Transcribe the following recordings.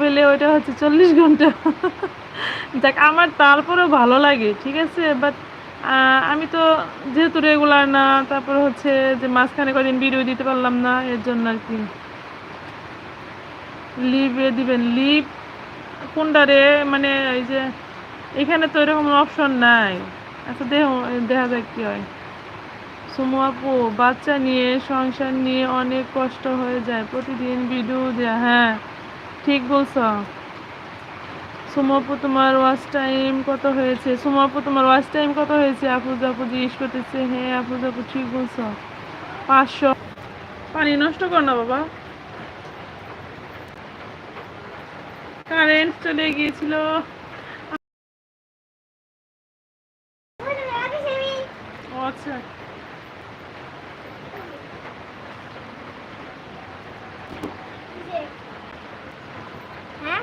পেলে ওইটা হচ্ছে চল্লিশ ঘণ্টা। দেখ, আমার তারপরেও ভালো লাগে, ঠিক আছে? বাট আমি তো যেহেতু রেগুলার না, তারপর হচ্ছে যে মাঝখানে কদিন ভিডিও দিতে পারলাম না, এর জন্য আর কি। দিবেন লিভ মানে এই যে, এখানে তো এরকম অপশন নাই। আচ্ছা দেহ, দেখা যাক কি হয়। সুমু আপু, বাচ্চা নিয়ে, সংসার নিয়ে অনেক কষ্ট হয়ে যায়। প্রতিদিন ভিডিও দেয়া হ্যাঁ। ঠিক বলছ। সুমাপু, তোমার ওয়াচ টাইম কত হয়েছে? সুমাপু, তোমার ওয়াচ টাইম কত হয়েছে? আফুজ আপু জিজ্ঞেস করতেছে হ্যাঁ আফুজ আপু ঠিক বলছ। পাঁচশো। পানি নষ্ট কর না, বাবা। কারেন্ট চলে গিয়েছিল ও আচ্ছা হ্যাঁ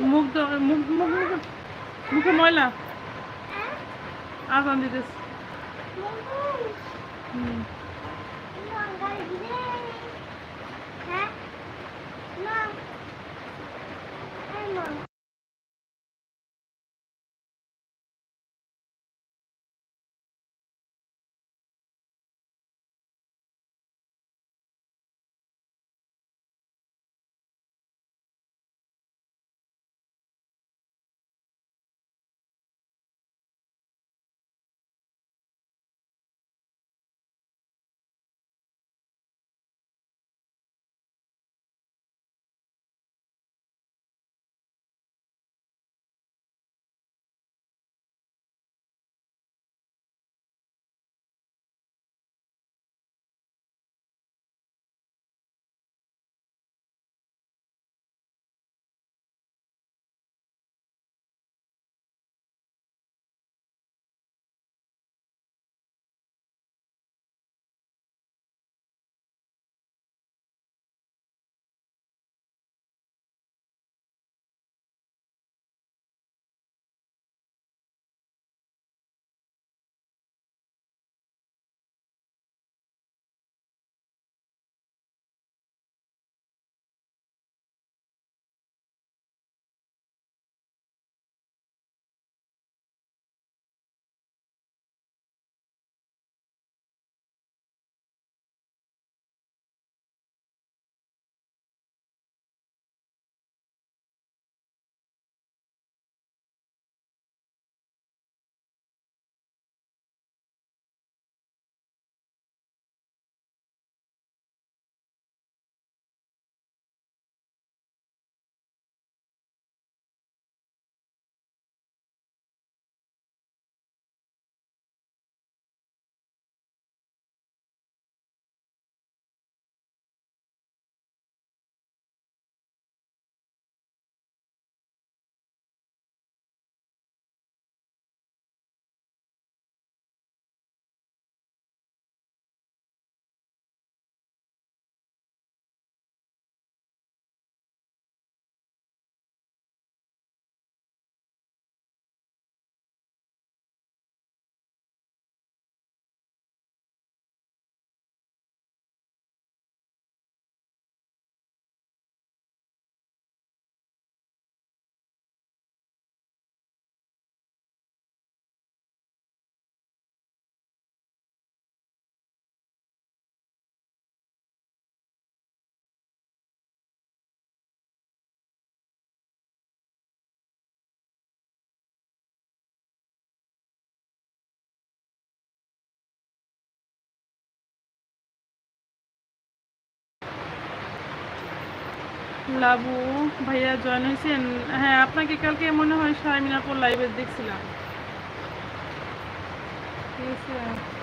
মুখ মুখ মুখ মুখ মুখে। ময়লা। আজান দিতেছে হুম। লাবু ভাইয়া জয়েন হয়েছেন। হ্যাঁ আপনাকে কালকে মনে হয় শারমিনাপুর লাইভে দেখছিলাম। ঠিক আছে